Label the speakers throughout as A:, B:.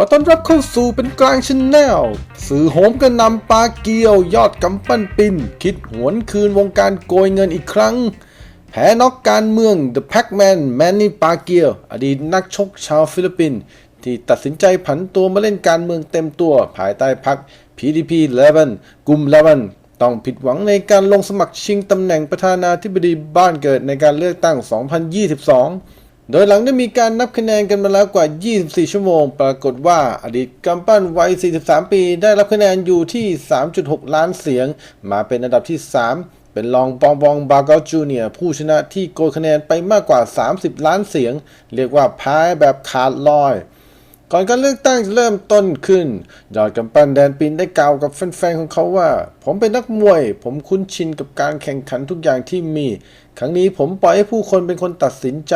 A: ขอต้อนรับเข้าสู่เป็นกลางชนแนลสื่อโหมกระนำปลาเกียวยอดกำปั้นปิน คิดหวนคืนวงการโกยเงินอีกครั้ง แพ้น็อกการเมือง The Pac-Man แมนนี่ปาเกียวอดีตนักชกชาวฟิลิปปินส์ที่ตัดสินใจผันตัวมาเล่นการเมืองเต็มตัวภายใต้พรรค PDP 11กลุ่ม11 ต้องผิดหวังในการลงสมัครชิงตำแหน่งประธานาธิบดีบ้านเกิดในการเลือกตั้ง 2022 โดยหลังได้มีการนับคะแนนกันมาแล้วกว่า 24 ชั่วโมง ปรากฏว่าอดีตกำปั้นวัย 43 ปี ได้รับคะแนนอยู่ที่ 3.6 ล้านเสียง มาเป็นอันดับที่ 3เป็นรองปองบองบาเกลจูเนียผู้ชนะที่โกยคะแนนไปมากกว่า 30 ล้านเสียง เรียกว่าพ้แบบขาดลอย ก่อนการเลือกตั้งจะเริ่มต้นขึ้น ยอดกำปั้นแดนปินได้กล่าวกับแฟนๆของเขาว่า ผมเป็นนักมวย ผมคุ้นชินกับการแข่งขันทุกอย่างที่มี ครั้งนี้ผมปล่อยให้ผู้คนเป็นคนตัดสินใจ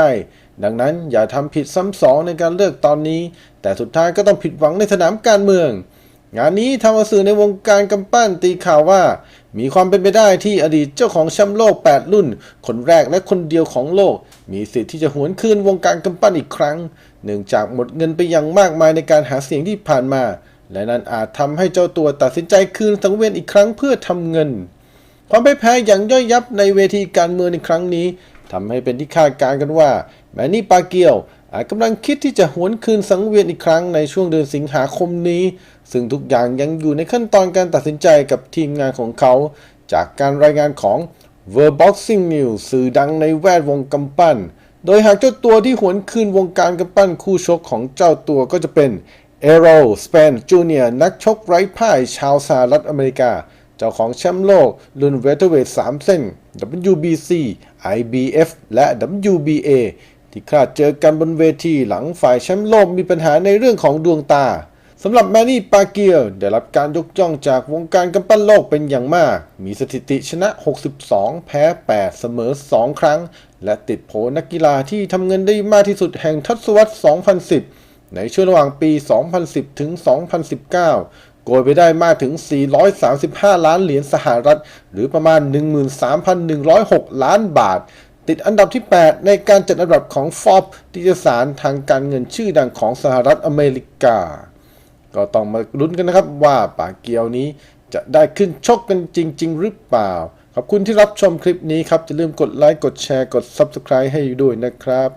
A: ดังนั้นอย่าทำผิดซ้ำสองในการเลือกตอนนี้ แต่สุดท้ายก็ต้องผิดหวังในสนามการเมือง งานนี้ทำเอาสื่อในวงการกำปั้นตีข่าวว่า มีความเป็นไปได้ที่อดีตเจ้าของแชมป์โลก 8 รุ่น คนแรกและคนเดียวของโลก มีสิทธิ์ที่จะหวนคืนวงการกำปั้นอีกครั้ง เนื่องจากหมดเงินไปอย่างมากมายในการหาเสียงที่ผ่านมา และนั่นอาจทำให้เจ้าตัวตัดสินใจคืนสังเวียนอีกครั้งเพื่อทำเงิน ความแพ้อย่างย่อยยับในเวทีการเมืองในครั้งนี้ ทำให้เป็นที่คาดการณ์กันว่าแมนนี่ปาเกียวอาจกำลังคิดที่จะหวนคืนสังเวียนอีกครั้งในช่วงเดือนสิงหาคมนี้ ซึ่งทุกอย่างยังอยู่ในขั้นตอนการตัดสินใจกับทีมงานของเขา จากการรายงานของ World Boxing News สื่อดังในแวดวงกำปั้น โดยหากเจ้าตัวที่หวนคืนวงการกำปั้นคู่ชกของเจ้าตัวก็จะเป็นเอโรสเปนจูเนียนักชกไร้พ่ายชาวสหรัฐอเมริกา เจ้าของแชมป์โลกรุ่นเวเทเวท3เส้น WBC IBF และ WBA ที่คาดเจอกันบนเวทีหลังฝ่ายแชมป์โลกมีปัญหาในเรื่องของดวงตาสำหรับแมนนี่ปาเกียวได้รับการยกย่องจากวงการกำปั้นโลกเป็นอย่างมาก มีสถิติชนะ 62 แพ้ 8 เสมอ 2 ครั้ง และติดโผนักกีฬาที่ทำเงินได้มากที่สุดแห่งทศวรรษ 2010 ในช่วงระหว่างปี 2010 ถึง 2019 โกยไปได้มากถึง 435 ล้านเหรียญสหรัฐ หรือประมาณ 13,106 ล้านบาท ติดอันดับที่ 8 ในการจัดอันดับของ Forbes นิตยสารทางการเงินชื่อดังของสหรัฐอเมริกา ก็ต้องมาลุ้นกันนะครับว่าปาเกียวนี้จะได้ขึ้นชกกันจริง ๆ หรือเปล่า ขอบคุณที่รับชมคลิปนี้ครับ อย่าลืมกดไลค์ กดแชร์ กด Subscribe ให้ด้วยนะครับ